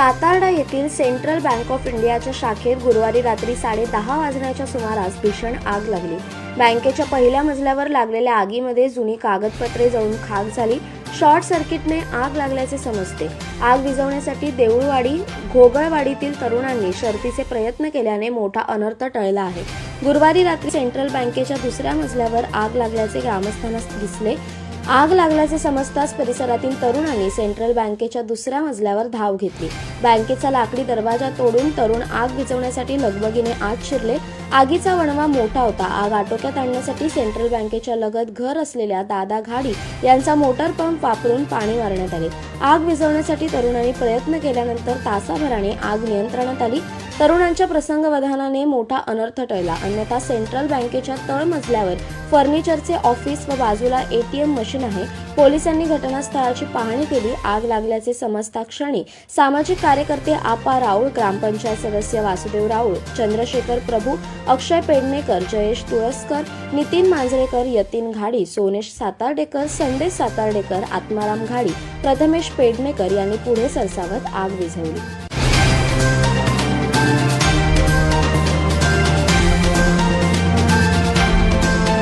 सातारडा येथील central bank of इंडियाच्या शाखेत गुरुवारी रात्री साडे दहा वाजण्याच्या सुमारास भीषण आग लागली. बँकेच्या पहिल्या मजल्यावर लागलेल्या आगीमध्ये जुनी कागदपत्रे जळून खाक झाली. शॉर्ट सर्किटने आग लागल्याचे समजते. आग विझवण्यासाठी देऊळवाडी घोगळवाडीतील तरुणांनी शर्तीचे प्रयत्न केल्याने मोठा अनर्थ टळला आहे. गुरुवारी रात्री सेंट्रल बँकेच्या दुसऱ्या मजल्यावर आग लागल्याचे ग्रामस्थांना दिसले. आग लागल्याचे समजताच परिसरातील तरुणांनी सेंट्रल बँकेच्या दुसऱ्या मजल्यावर धाव घेतली. बँकेचा लाकडी दरवाजा तोडून तरुण आग विझवण्यासाठी लगबगीने आत शिरले. आगीचा वणवा मोठा होता. आग आटोक्यात आणण्यासाठी सेंट्रल बँकेच्या लगत घर असलेल्या दादा घाडी यांचा मोटर पंप वापरून पाणी मारण्यात आले. आग विझवण्यासाठी तरुणांनी प्रयत्न केल्यानंतर तासाभराने आग नियंत्रणात आली. तरुणांच्या प्रसंगवधानाने मोठा अनर्थ टळला. अन्यथा सेंट्रल बँकेच्या तळमजल्यावर फर्निचरचे ऑफिस व बाजूला एटीएम मशीन आहे. पोलिसांनी घटनास्थळाची पाहणी केली. आग लागल्याचे समजता क्षणी सामाजिक कार्यकर्ते आपा राऊळ ग्रामपंचायत सदस्य वासुदेव राऊळ चंद्रशेखर प्रभू अक्षय पेडणेकर जयेश तुळसकर नितीन मांजरेकर यतीन घाडी सोनेश सातार्डेकर संदेश सातार्डेकर आत्माराम घाडी प्रथमेश पेडणेकर यांनी पुढे सरसावत आग विझवली. Thank you.